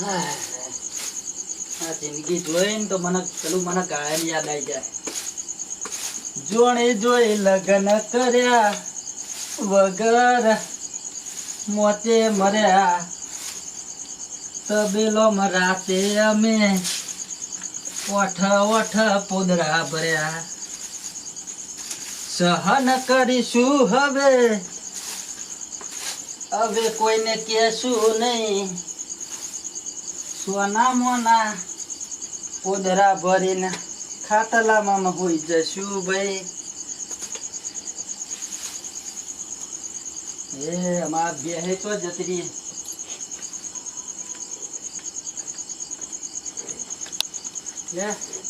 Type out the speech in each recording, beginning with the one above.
આ જિંદગી જોઈને તો મને પેલું મને ગાયન યાદ આવી જાય. જોણે જોઈ લગ્ન કર્યા, વગર મોતે મર્યા. તબેલો રાતે અમે ઓઠ ઓઠ પોદરા ભર્યા. સહન કરીશું હવે હવે કોઈને કહેશું નહીં. સોના મોના પોદરા ભરીને ખાટલામાં હોઈ જશું ભાઈ. એ અમાર બેહે તો જતરી.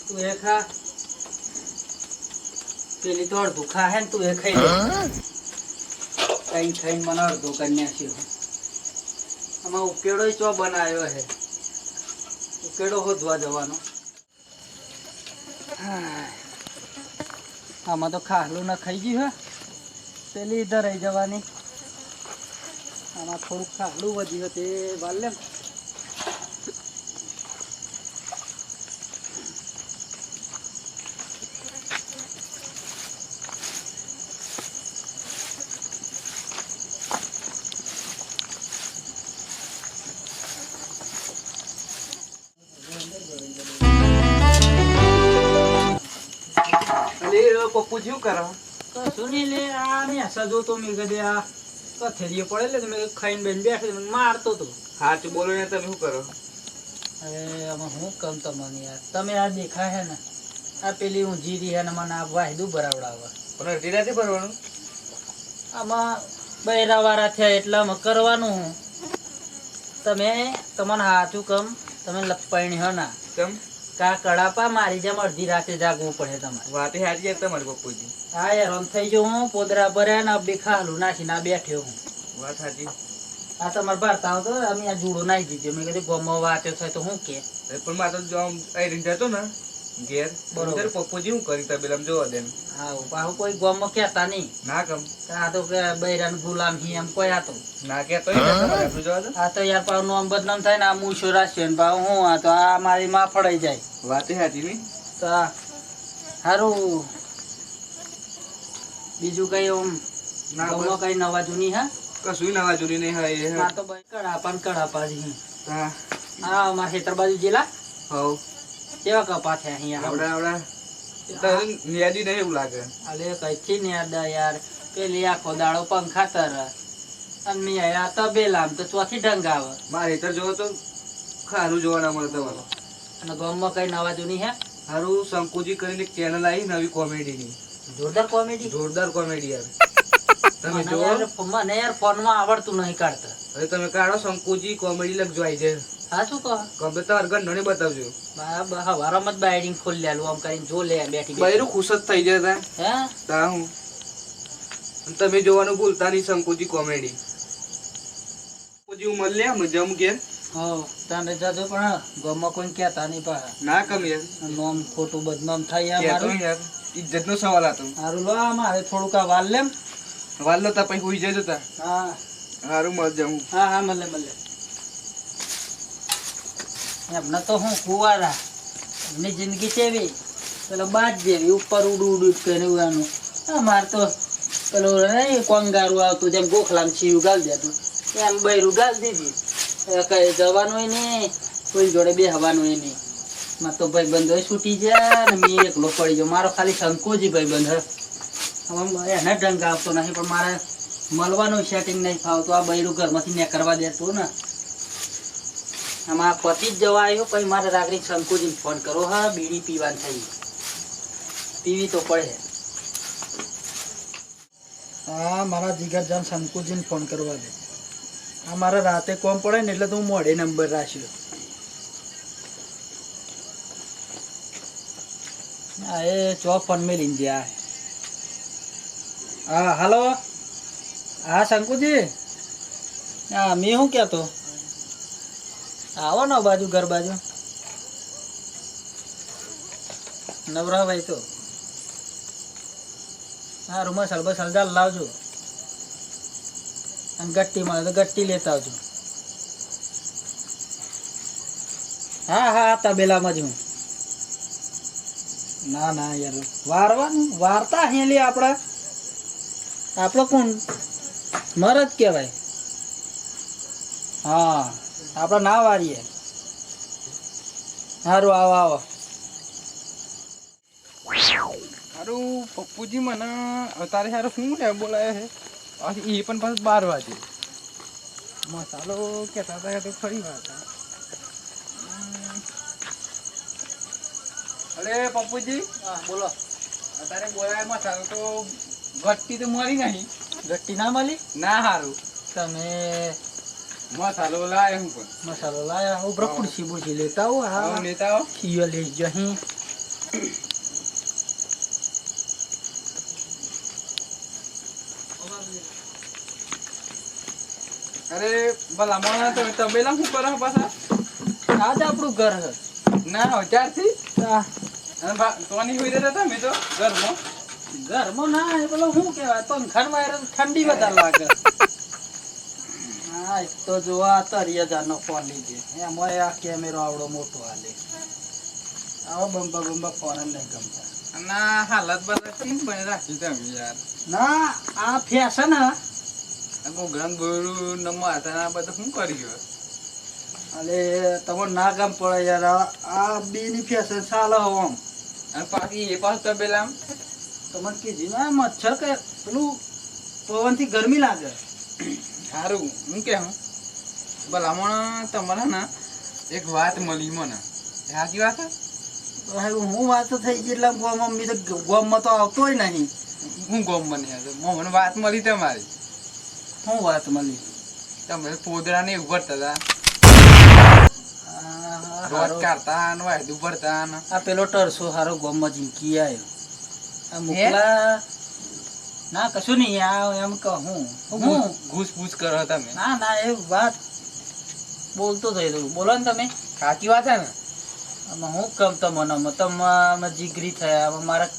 તું એ ખા. પેલી તો અડધું ખા હે ને તું એ ખાઈ લે. કઈ ખાઈને મને અડધું કન્યા છે આમાં ઉકેડો ચો બનાવ્યો હે? ઉકેડો હોદવા જવાનો. આમાં તો ખાહલું ના ખાઈ ગયું હે. પેલી ઈધર રહી જવાની. આમાં થોડુંક ખાહલું વધ્યું તે વાલ પપ્પુ શું કરો કશું લે આ ને સજો તો મેં કદી આ કથેરીએ પડે લે મેં ખાઈને બેન બેઠો મને મારતો તો. સાચું બોલો ને તમે શું કરો? અરે આમાં હું કમ તમને યાર? તમે આ દેખા હે ને આ પેલી હું રહી હે ને મને આ વાયદું ભરાવડાવવા. પણ અડધી રાતે ભરવાનું? આમાં બૈરા વાળા થયા એટલામાં કરવાનું કરવાનું તમે તમને હાચું કમ તમે લપૈણી હો ના. કેમ? કા કડાપા મારી જેમ અડધી રાતે જાગવું પડે તમારે. વાતે હાજી જાય તમારી પપ્પુજી હા યાર આમ થઈ ગયો હું પોદરા ભર્યા ને બે ખાલું નાખીને આ બેઠ્યો હું. વાત હાજી આ તમારે ભરતા આવતો અમે આ જુડો નાખી દીધો. મેં કીધું ગમો વાંચ્યો થાય તો હું કે. પણ મારે તો જો આમ અહીં જતો ને ઘેર. બરોબર. પપ્પુજી શું કરી પેલા જોવા દે હા પાછું કોઈ ગમો કેતા નહીં. ના કમ? આ તો કે બૈરાન ગુલામ હી એમ કોઈ આ ના કે તો આપણું જોવા દે? આ તો યાર પાછું નોમ બદનામ થાય ને આ મૂછો રાખ્યો ને પાછું હું આ તો આ મારી માં ફળાઈ જાય. વાતે હાજી ની? તો હારું. બીજું કઈ ઓમ ના કઈ નવા જૂની હા? કશું નવા જૂની નહીં હા એ તો ભાઈ કડાપા ને કડાપા જ હા આ અમારા ખેતર બાજુ જેલા હવ. કેવા કપા છે અહીંયા આવડા આવડા. ન્યાદી નહીં એવું લાગે. અલે કઈથી ને યાદ આ યાર? પેલી આખો દાડો પંખા તર. અને મેં આયા તબેલામ તો ચોથી ઢંગ આવે. મારે તો જોવો તો ખારું જોવા ના મળે તમારે. અને ગામમાં કઈ નવા જૂની હે? હારું શંકુજી કરીને ચેનલ આવી નવી કોમેડીની જોરદાર કોમેડી જોરદાર કોમેડી યાર. તમે જો મને યાર ફોનમાં આવડતું નહીં કાઢતા. હવે તમે કાઢો શંકુજી કોમેડી લખજો આવી જાય હા શું કહો? કમ્પ્યુટર અર્ગન નોને બતાવજો. હવારમાં જ બાયડિંગ ખોલી લેલું આમ કરીને જો લે બેઠી. બૈરું ખુશ જ થઈ જાય હે? તા હું. તમે જોવાનું ભૂલતા નહીં શંકુજી કોમેડી. શંકુજી હું હો તમે જજો પણ ગામમાં કોઈ કહેતા નહીં ના કમ યાર નોમ ખોટું બદનામ થાય યાર મારું. યાર. સવાલ હતો હારું લો આ મારે થોડુંક આ વાલ લેમ. વાલો તા પછી હુઈ જજો તા હા. હારું મળ જાઉં હા. હા મળે મળે એમને તો હું કુવારા. એમની જિંદગી કેવી? પેલો બાજ જેવી ઉપર ઉડું ઉડું હા અમાર તો પેલો નહીં કોંગારું આવતું જેમ ગોખલામ છીયું ગાલ દેતું. એમ બૈરું ગાલ દીધી. કઈ જવાનું નહીં કોઈ જોડે બે હવાનું નહીં. માર તો ભાઈ બંધો છૂટી જાય ને મેં એકલો પડી ગયો. મારો ખાલી સંકોચી ભાઈ બંધ એને ઢંગ આવતો નહીં પણ મારે મળવાનું સેટિંગ નહીં ફાવતું. આ બૈરું ઘરમાંથી નીકળવા દેતું ને. આમાં પતિ જ જવા આવ્યો, પછી મારે રાગડી શંકુજીને ફોન કરો હા, બીડી પીવાની થઈ. પીવી તો પડે. હા, મારા જીગરજાન શંકુજીને ફોન કરવા દે. આ મારે રાતે કોમ પડે ને, એટલે તો હું મોડે નંબર રાખ્યો. હા એ ચો ફોન મેલીને ગયા. હા, હાલો. હા, શંકુજી? હા, મેં શું કહેતો? આવો ને બાજુ, ઘર બાજુ. નવરા ભાઈ તો. સારું મસાલ બસાલ દાલ લાવજો. અને ગટ્ટી મળે તો ગટ્ટી લેતા આવજો. હા હા તબેલામાં જ હું. ના ના, યાર. વારવાનું, વાર્તા હેલી આપણે આપણો કોણ? મરદ કહેવાય. હા આપણે ના વારીએ સારું આવો આવો. સારું પપ્પુજી મને તારે સારું શું લે બોલાય છે? એ પણ પાછું બાર વાગે. મસાલો કહેતા હતા કે ફરી વાત અરે પપ્પુજી? હા બોલો. અત્યારે બોલાય મસાલો તો ઘટતી તો મળી નહીં. ગટ્ટી ના મળી? ના હારું. તમે મસાલો લાયા હું પણ. મસાલો લાયા હું. બ્રકુડસી બુસી લેતા હો આવો હા. લેતા આવો. ખીયો લઈ જહી અરે ભલા મોણા તમે તબેલા શું કરો પાછા? આજ આપણું ઘર છે. ના હો. ચારથી આ અને તોની હોઈ રહ્યા તમે તો ઘરમાં? ઘરમાં ના એ પેલો શું કહેવાય? પંખામાં ઠંડી વધારે લાગે. હા એક તો જો આ તરી હજારનો ફોન લીધે એમાં આ કેમેરો આવડો મોટો હાલે. આવો બંબા બંબા ફોન જ નહીં ગમતા. ના હાલત બધા કેમ બની રાખી તમે યાર. ના આ ફેશન હા. આ ગોગરાન નમો હતા આ બધું શું કરી ગયો? અલે તમે ના ગમ પડે યાર. આ- બેની ફેશન ચાલે હવે આમ. અને પાછી એ પાછું તબેલા તમને કે જીવા મચ્છર કે પેલું પવનથી ગરમી લાગે. સારું હું કે હું? ભલામણ તમારે ને એક વાત મળી મને. સાચી વાત છે? હું વાત થઈ ગઈ એટલે મમ્મી તો ગોમમાં તો આવતોય નહીં. હું ગોમ બની મને વાત મળી તમારી. શું વાત મળી? તમે પોદરા ને એવું ભરતા હતા આ રોજ કાઢતા વાયદું ભરતા આ પેલો ટરસો હારો ગોમમાં જીંકી આવ્યો મોકલા. ના કશું નહીં આ એમ કહું હું. ઘૂસ પૂછ કરો તમે. ના ના એ વાત બોલતો થઈ રહ્યું. બોલો ને તમે. સાચી વાત છે ને? આમાં હું કમ તમને તમે જીગરી થયા મારા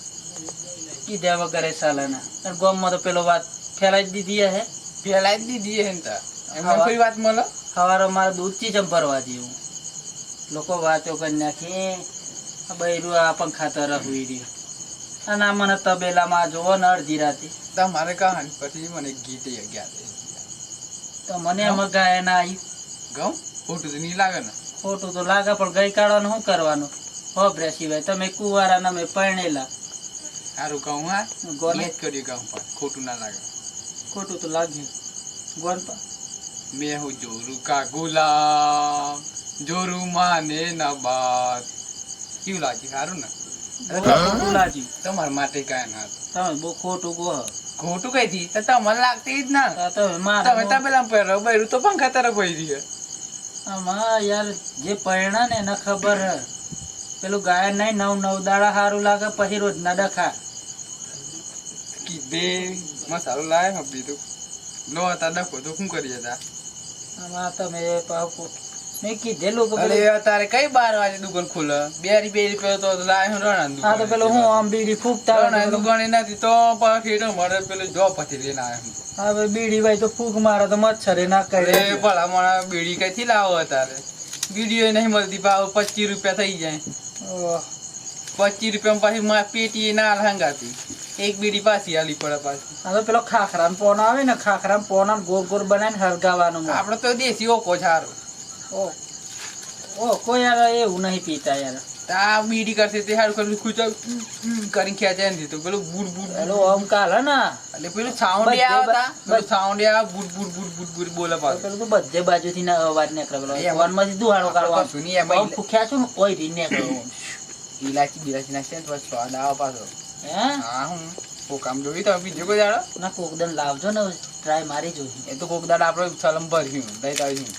કીધા વગર ચાલે ના અને ગોમમાં તો પેલો વાત ફેલાઈ જ દીધી હે. ફેલાઈ જ દીધી હે ને એમાં કોઈ વાત મળો? સવારે મારે દૂધથી જ ભરવા જેવું. લોકો વાતો કરી નાખી. આ બૈરું આ પંખા તરફ હુઈ રહ્યું. અને આ મને તબેલામાં જોવો ને અડધી રાતે. તમારે કહાની પછી મને ગીત યાદ તો મને એમાં ગાય ના આવ્યું ગમ? ખોટું તો નહીં લાગે ને. ખોટું તો લાગે પણ ગઈ કાઢવાનું શું કરવાનું? હોભર્યા સિવાય તમે કુવારા ને અમે પરણેલા. સારું કહું હા? ગોલે કર્યું કહું પણ ખોટું ના લાગે. ખોટું તો લાગ્યું. ગોન પા. મેં હું જોરું કા ગુલામ જોરું માને ના બાત કેવું લાગ્યું? સારું ને? બહુ તમારા માટે કાંઈ ના તમે બહુ ખોટું ગો ખોટું કઈ થી તો તમને લાગતી જ ના. તમે તમે પહેરો બૈરું તો પંખા તરફ પડી છે. આમાં યાર જે પરણા ને એને ખબર હે પેલું ગાયન નહીં નવ નવ દાડા સારું લાગે પછી રોજ ના ડખા. કીધે મસાલો લાગે હો બીજું. લો હતા ડખો તો શું કરીએ હતા આમાં તમે મેં કીધેલું કે અરે પેલું- કઈ બાર વાગે દુકાન ખુલે? બેરી બે રૂપિયા તો લાય રણ હા તો પેલું હું આમ બીડી ફૂકતા રણા તો પેલું- દુકાન નથી તો પાછી ન મળે પેલું જો પછી લઈને આવ્યો હવે બીડી ભાઈ તો ફૂક મારે તો મચ્છરે ના કરે. ભલા મારા બીડી કઈથી લાવો અત્યારે? બીડીઓ નહીં મળતી ભાવ પચીસ રૂપિયા થઈ જાય. પચીસ રૂપિયા પાછી માં પેટી ના હંગાતી. એક બીડી પાછી આલી પડે પાછી. આ તો પેલો ખાખરા પોન આવે ને ખાખરા પોન ગોળ ગોળ બનાવીને હરગાવાનું આપડે તો દેશી ઓકો સારો. ઓહ ઓહ કોઈ યાર એવું નહીં પીતા યાર. તા બીડી કરશે તે સારું કરી ખૂચા કરીને ખેંચાય નથી તો પેલું બુડ બુડ પેલો કાલ કાલે ના? એટલે પેલું સાઉન્ડ આવતા પેલું સાઉન્ડ આ બુડ બુડ બુડ બુડ બુડ બોલે પાછું. પેલું તો બધે બાજુથી ના અવાજ નીકળે પેલો. ફોનમાંથી દુહાડો આપણે કશું નહીં, એમાં ફૂંક્યા છું ને કોઈ રીત નીકળે. ઇલાચી બિલાચી નાખશે ને તો સ્વાદ આવે પાછો. હે? હા હું કોક આમ જોઈ તો બીજો કોઈ દાડો? ના કોકદન લાવજો ને ટ્રાય મારી જોઈ એ તો કોકદાડ આપણે સલમ ભર્યું લઈ તો આવ્યું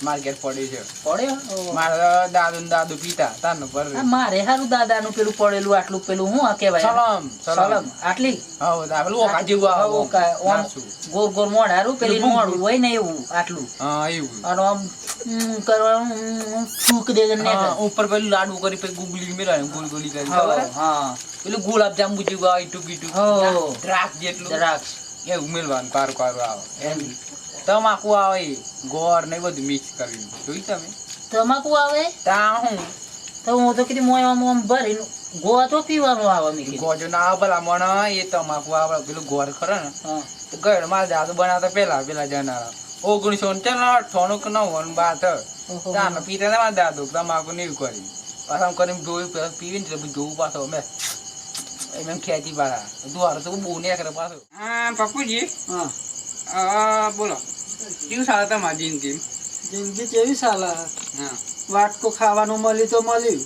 માર્કેટ પડ્યું છે. પડ્યો? મારા દાદુ ને દાદુ પીતા આ ભર્યું મારે હારું દાદાનું પેલું પડેલું આટલું પેલું હું આ કહેવાય? સલમ સલમ. આટલી? હા પેલું ઓકા જેવું આવે હા, ઓકા. ઓમ નાસું. ગોળ ગોળ મોઢારું પેલી પેલું હોય ને એવું આટલું. હા એવું. અને આમ કરવાનું ઉમ દે ને ઉપર પેલું લાડુ કરી પછી ગુગલી મેળાયું ગોલ ગોલી કરી હા, પેલું ગુલાબ જાંબુ જેવું આવે ઈટું બીટું હો. દ્રાક્ષ જેટલું. દ્રાક્ષ. એ ઉમેરવાનું કારું કારું આવે. એમ. તમાકુ આવે ગોળ ને બધું મિક્સ કરીને. જોઈ તમે? તમાકુ આવે? તા હું. તો હું તો કીધું મોય આમ આમ ભરીને ગોવા તો પીવાનું આવે મેં ગોજો ના આવે ભલા મને એ તમાકુ આવે પેલું ગોળ ખરો ને. તો ગયો મારા દાદુ બનાવતા પેલા પેલા જનારા ઓગણીસો ને ચાલો અઠાણું કે નવ્વાણું બાર ઓહો. તાને પીતા ને મારા દાદુ તમાકુ ને એવું કરી. પાછા આમ કરીને જોયું પેલા પીવી ને જોવું પાછો અમે. એમ એમ ખેંચી પાછા દ્વારો તો બહુ ને કરે પાછો. હા પપ્પુજી. હા બોલો. કેવું સારા તમારી જિંદગી જિંદગી કેવી સાલા હા. વાટકો ખાવાનું મળ્યું તો મળ્યું.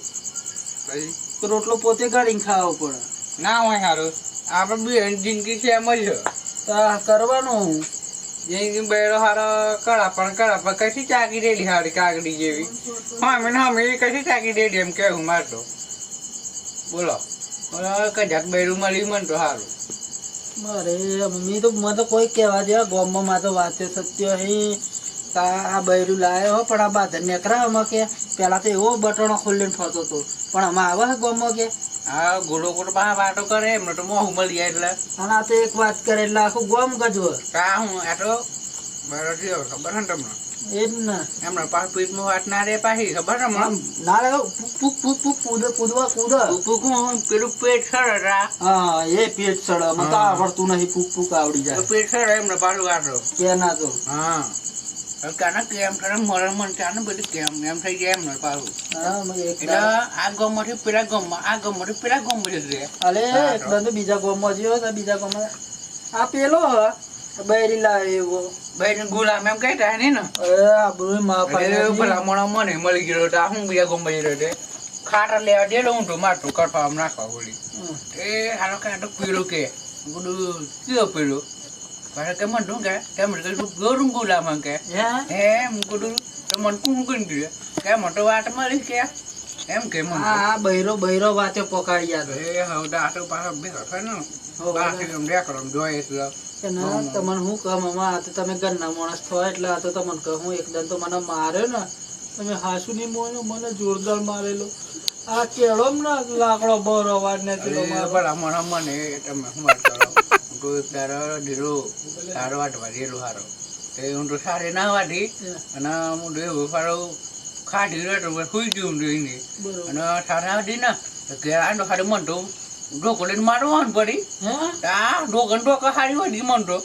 પછી રોટલો પોતે ગાળીને ખાવો પડે. ના હોય સારું આપણે બી જિંદગી છે એમ જ. તો કરવાનું. જિંદગી બેડો હારો કડા પણ કડા પણ કશી ચાકી રેલી સારી કાગડી જેવી? હા મેં હા મેં કશી ચાકી રેલી એમ કેવું મારતો? બોલો. બોલો કજાક બેડું મળ્યું મને તો સારું મારે મમ્મી તો મને તો કોઈ કહેવા દેવા ગોમમાં માં તો વાતે સત્ય હે. કા આ બૈરું લાયો હો પણ આ બાધર નેકરા અમે કે. પેલા તો એવો બટણો ખોલીને ફરતો હતો. પણ આમાં આવે છે ગોમમાં કે? આ ઘોડો ઘોડો પાસે વાટો કરે એમને તો મોહું મળી જાય એટલે. અને આ તો એક વાત કરે એટલે આખું ગોમ ગજવો કા હું આ તો બરો થયો ખબર ને તમને? એ જ ને. એમને પાછ પીઠમાં વાત ના રે પાછી ખબર ને ના રે પૂક પૂક પૂક પૂક કૂદવા કૂદ. કુકું પેલું પેટ સરડા હા એ પેટ સડ મને તો આવડતું નહીં પૂક પૂક આવડી જાય. પેટ સર એમને પાછું વાતો કે ના તો. હા. હવે કેમ કરે મરણ મન કાને બધું કેમ એમ થઈ જાય પાછું મને એક એટલે આ ગામમાંથી પેલા ગમમાં આ ગામમાંથી પેલા ગામમાં જતું અરે હા, બીજા ગામમાં જ્યો બીજા ગામમાં આ પેલો હ બૈરી લાવે એવો. ભાઈ ગુલામ એમ કહેતા નહીં ને? અરે આબરૂ માં એટલે પેલા પાડે મને મળી ગયો તો હું બીજા ગામમાં જઈ રહ્યો છે ખાટા લેવા દેલો હું તો મારતું કઠા નાખવા બોલી એ હાલો કાંટો પીળો કે. બધું કયો પીળો? કારણ કે મને શું કે. કેમ તું વાત મળી કે. એમ કે મને આ બૈરો બૈરો વાતે પકાડી જાતો. એ હવે દાંતો પાછો છે ને. બાકી એમ એમ જોઈએ એટલે તમને હું કહું મમ્મા આ તો તમે ઘરના માણસ થયો એટલે આ તો તમને કહું એકદમ તો મને માર્યો ને. તમે હાસુ નહીં મોનો મને જોરદાર મારેલો. આ કેળો ને લાકડો બરો અવાજ ને અરે મારો. મને મને તમે હું કરો? હું તારો ઢીલો સારો વાટવા ઢીલો સારો તે હું તો સારી ના વાટી અને હું તો એવું સારો ખાટી સુઈ ગયું જોઈને અને સારા હતી ને કે આનો સારી મન તો ઢોકો લઈને મારવાનું પડી. આ ઢોકન ઢોકા સારી વાટી મન તો.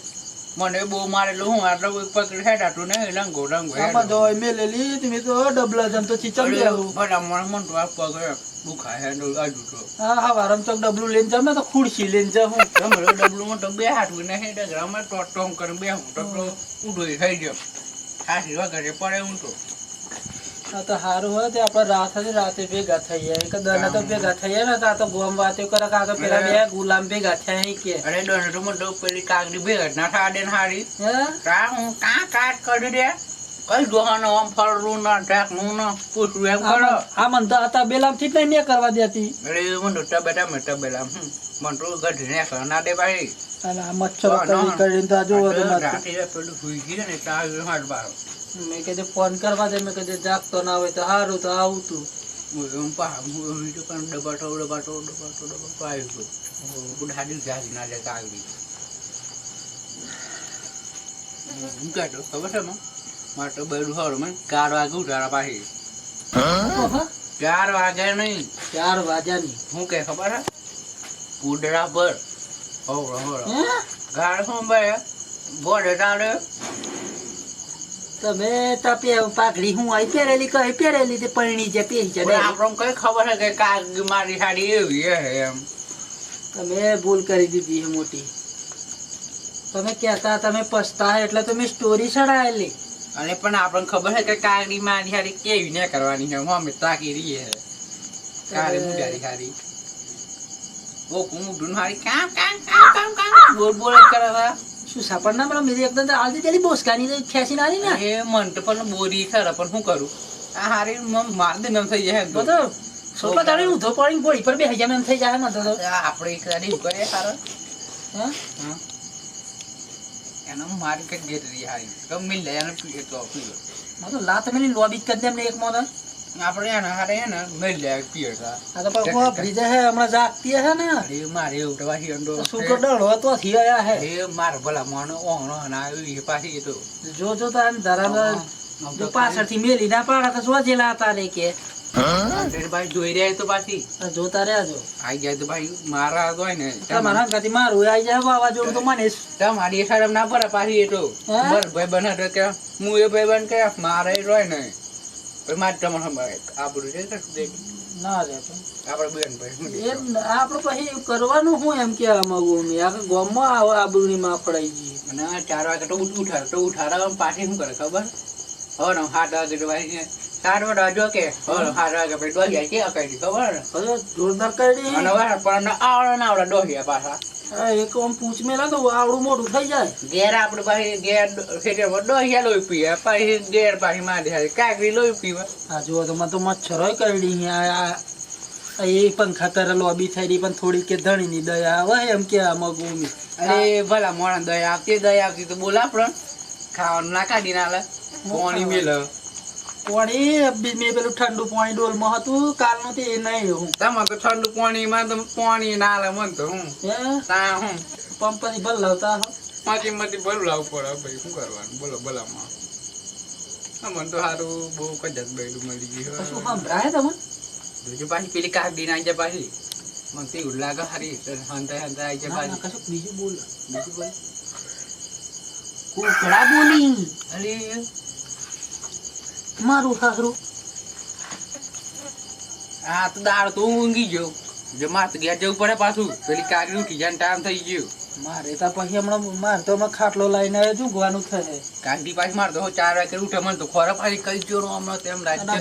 મને બહુ મારેલું હું આટલો પકડી હેડાતું ને લંગો લંગો આમાં તો મેલેલી તમે તો ડબલા જમ તો ચીચમ દેવું ભલા મને મન તો આ પગ દુખાય હે આજુ તો હા હા વારમ તો ડબલું લઈને જમે તો ખુરશી લઈને જાઉં. તમારો ડબલું તો બે હાટું ને હે ડગરામાં ટોટ ટોમ કરીને બે હું તો ઊંધો થઈ ગયો. ખાસી વગરે પડે હું તો. આ તો સારું હોય તો આપણે રાત હતી રાતે ભેગા થઈ જાય કે દને તો ભેગા થઈ જાય ને તો આ તો ગોમ વાતો કરે કે આ તો પેલા બે ગુલામ ભેગા થયા કે. અરે ડોને તો મોટો પેલી કાગડી ભેગા ના થાડે ને હારી. હે? કા હું કા કાટ કરી દે કઈ દોહાનો આમ ફળરું ના ઢાકનું ના પૂછવું એમ કરો. આ મન તો હતા બેલામથી નહીં ને કરવા દેતી એટલે મને તો ટબેટા મેં બેલામ. મને તો ગઢી ને ના દે ભાઈ. અને આ મચ્છરો કરી કરીને તો તો રાતે પેલું સુઈ ગયું ને એટલે હાડ બાર. મેં કીધું ફોન કરવા દે મેં કીધું જાગતો ના હોય તો સારું તો આવું તું હું પા હું તો પણ ડબાટો ડબાટો ડબાટો ડબાટો આવ્યું બુઢાડી જાગી ના જાય કાગડી હું કહેતો ખબર છે માં તો બેડું હળ મને ચાર વાગે ઉઠાડા પાછી. ચાર વાગે નહીં. ચાર વાગ્યાની શું કે ખબર હે? કુડરા પર. હોવડો હોવડો ગાળ શું ભાઈ બોડે તારે તમે તપે પાઘડી હું આઈ પહેરેલી કઈ પહેરેલી તે પરણી છે પહેરી છે પણ આપણને કઈ ખબર હે કે કાગ મારી સાડી એવી હે એમ. તમે ભૂલ કરી દીધી મોટી. તમે કહેતા તમે પછતા એટલે તમે સ્ટોરી ચડાયેલી. અને પણ આપણને ખબર છે કે કાગડી માં હારી કેવી ને કરવાની છે. હું મિત્રા રહીએ છે. કારે મુજારી હારી. ઓ કુમુડું હારી કામ કામ કામ કામ કામ બોલ બોલ જ કરે છે શું સાપડ ના મેડમ મેરી એકદમ આલતી તેલી બોસકાની તો ખેંચી ના ને? એ મન તો પણ બોરી ખરા પણ શું કરું? આ હારી મમ માર દે એમ થઈ જાય તો. છોકરો તારે. ઊંધો પડી બોળી પર બેસી જાય એમ થઈ જાય મને તો. આપણે એક સારી શું સારો. હા? હા. એનો માર્કેટ ગેટ રહી હારી ગમે લે એનો પીએ તો પીએ મા તો લાત મેલી લોબી કર દે એમને એક મોદ આપણે એને હારે હે ને મેલ લે પીએ તા આ તો પર કો જાય હે હમણા જાગતી હે ને? અરે મારે એવું હી અંડો છોકરો ડળો તો થી આયા હે. એ માર ભલા મોનો ઓણો ના એ પાછી એ તો. જો જો તાર ધરામ જો પાછળથી મેલી ના પાડા તો જોજેલા હતા રે કે. ભાઈ જોઈ રહ્યા તો પાછી. જોતા રહ્યા જો આઈ જાય તો ભાઈ મારા તો ને તમારા હંગાથી મારું આઈ જાય વાવાઝોડું તો મને તમારી એ શરમ ના પડે પાછી એ તો ભાઈ બને તો કે હું એ ભાઈ બન કે મારે રોય ને ભાઈ મારે તમારે સંભાળે છે ના રે પણ. બેન ભાઈ એમ ન- પછી કરવાનું હું એમ કે આખા ગામમાં આવા આબરૂની માં પડાઈ ગઈ અને ચાર વાગે તો ઉઠ ઉઠાડે તો ઉઠાડે પાછી શું કરે ખબર? હવે ને સાત વાગે તો ભાઈ છે સાત વાગે જો કે ડોહિયા કે અકાઈ ખબર? ને જોરદાર કરી અને વાર પણ આવડે ના આવડે ડોહિયા પાછા. એક આમ પૂછ મેલા તો આવડું મોટું થઈ જાય. ઘેર આપણે પાછી ઘેર ખેતરમાં ડોહિયા લોહી પીએ પછી ઘેર પાછી મારી કાકરી લોહી પીવે. આ જુઓ તો મને તો મચ્છરો કરડી આ એ પંખા તરે લોબી થઈ પણ થોડી કે ધણી ની દયા આવે એમ કે આમાં ગોમી અરે ભલા મોણા દયા આવતી દયા આવતી તો બોલા પણ ખાવાનું ના કાઢી ના લે પાણી મેલ. પાણી મેં પેલું ઠંડુ પાણી ડોલમાં હતું કાલનું તે નહીં હું. તમારે તો ઠંડુ પાણીમાં તો પાણી ના લે મન તો હું. હે? તા હું. પંપની ભલ લાવતા હો. માંથી ભલ લાવવું પડે. ભાઈ શું કરવાનું? બોલો ભલામાં અમન તો સારું બહુ કજાત બેડું મળી ગયું શું સંભળાય તમને? જોજો પાછી પેલી ના જાય પાછી. મને તે એવું લાગે હારી હંતા હંતા આવી જાય પાછી. કશું બીજું બોલ. બીજું બોલ. કુકડા બોલી. અરે મારું હારું. આ તો દાળ તો હું ઊંઘી ગયો. જમા તો ઘેર જવું પડે પાછું. પેલી ઉઠી જાય ટાઈમ થઈ ગયો. મારે તો પછી હમણાં માર તો હમણાં ખાટલો લઈને આવ્યો છું. ગવાનું થશે કાકડી પાછી માર તો ચાર વાગે ઉઠે. મને તો ખોરા પાછી કરી જો હમણાં તેમ રાજ્ય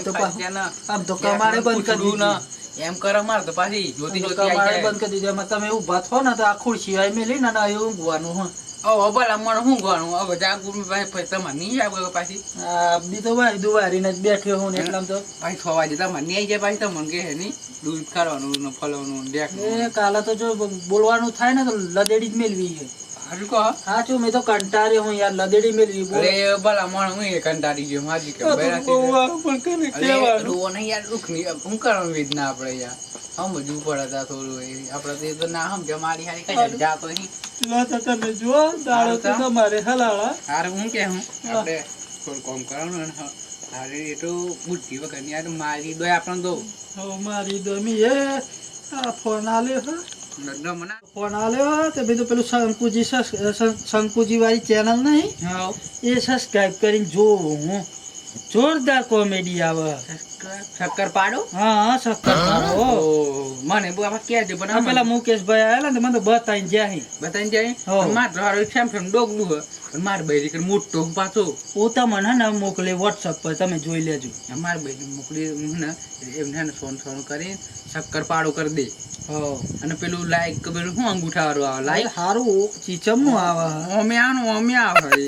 આમ તો કમાડે બંધ કરી ના. એમ કરે માર તો પાછી જોતી જોતી બંધ કરી દીધી. તમે ઊભા થો ને તો આ ખુરશી આવી મેલી ને ના એવું ઊંઘવાનું હો. ઓ ભલા મને શું ગણું. હવે જાગુર ભાઈ પછી તમારે નહીં આવે પાછી? બી તો વારી દુવારીને જ બેઠ્યો હું ને એટલામાં તો. ભાઈ છ જતા તમારે નહીં જાય પાછી તમને કે નહીં. દૂધ કાઢવાનું ને ફલવાનું દેખવાનું. કાલે તો જો બોલવાનું થાય ને તો લદેડી જ મેળવી છે. સાચું મેં તો કંટાળ્યો હું યાર લદેડી બોલ. અરે ભલા મને હું એ કંટાળી ગયો માજી કે બહેરાથી અરે રોવો નહીં યાર દુખ નહીં હું કરવાનું વેદના આપણે યાર? સમજવું પડે તા થોડું એ આપણે તો તો ના સમજે મારી હારી કઈ જાતો નહીં તમે જો દાડો તો તમારે હલાળા હારે હું કે હું? આપણે થોડું કામ કરવાનું ને હારે એ તો બુદ્ધિ વગર યાર મારી દો આપણને દો. મારી મી એ આ ફોન આલે હા. ફોન આલ્યો તે બીજું પેલું શંકુજી શંકુજી વાળી ચેનલ નહીં? હા. એ સબસ્ક્રાઇબ કરીને જોવું હું. જોરદાર કોમેડી આવે. શક્કર પાડો? હા હા શક્કર પાડો. મને બહુ આપણે કહેજો પણ પેલા મુકેશભાઈ આવેલા ને મને તો જ્યાં બતાવીને જાય હો. પણ મારે તો હારું સેમ સેમ ડોગલું હે. પણ મારે બૈરી કરીને મોટો પાછો. પોતા મને ને મોકલે વોટ્સઅપ પર તમે જોઈ લેજો. માર ભાઈ મોકલી હું ને એમને સોન સોન કરી શક્કર પાડો કરી દે. હો. અને પેલું લાઈક પેલું શું અંગૂઠા વાળું આવે લાઈક સારું ચીચમનું આવે. ઓમે આનું ઓમે આવે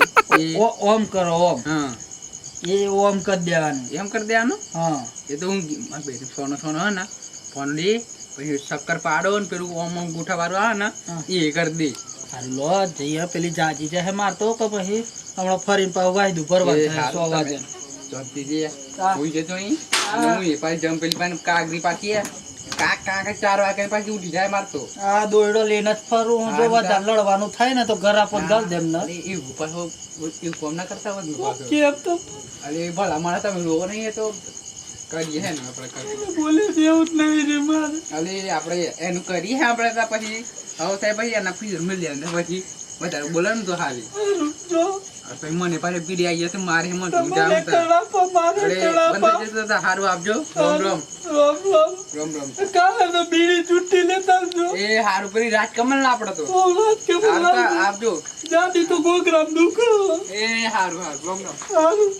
ઓમ કરો ઓમ. હા. એ ઓમ કરી દેવાનું. એમ કરી દેવાનું? હા. એ તો હું સોનો સોનો હે ને ફોન લે પછી શક્કર પાડો ને પેલું ઓમ અંગૂઠા વાળું આવે ને એ કરી દે. હાલો જઈએ. પેલી જાજી છે મારતો કે પછી હમણાં ફરીને પાછું વાયદું ભરવા સો વાગે. જઈએ. જતો અહીં. હું એ પાછી જમ પેલી પાસે કાગરી પાછી. કાક કાક ચાર વાગે પાછી ઉઠી જાય મારતો. આ દોયડો લઈને જ ફરું. હું જો વધારે લડવાનું થાય ને તો ઘર આપો ગલ દેમ ને અરે પાછો એવું કામ ના કરતા હોય કેમ તો. અરે ભલા માણસ તમે રોવો નહીં એ તો કરીએ હે ને આપણે કરીએ બોલે જેવું જ નહીં રે મારે. અરે આપણે એનું કરીએ આપણે તો પછી. હવે થાય પછી એના ફીર મળી જાય પછી. વધારે બોલે ને તો હાલી. જો. મને પાછી પીડી આવી મારે તો. મારે કળાપો બંધ જશે સારું આપજો. રોમ રોમ. રોમ રોમ. રોમ રોમ. કાલે તો બીડી ચૂંટી લેતા જો એ હારું પેલી રાજકમલ ના આપડે તો. તો આપજો. જાતી તો ગોગ્રામ દુખો. એ હારું હારું રોમ રોમ. હારું.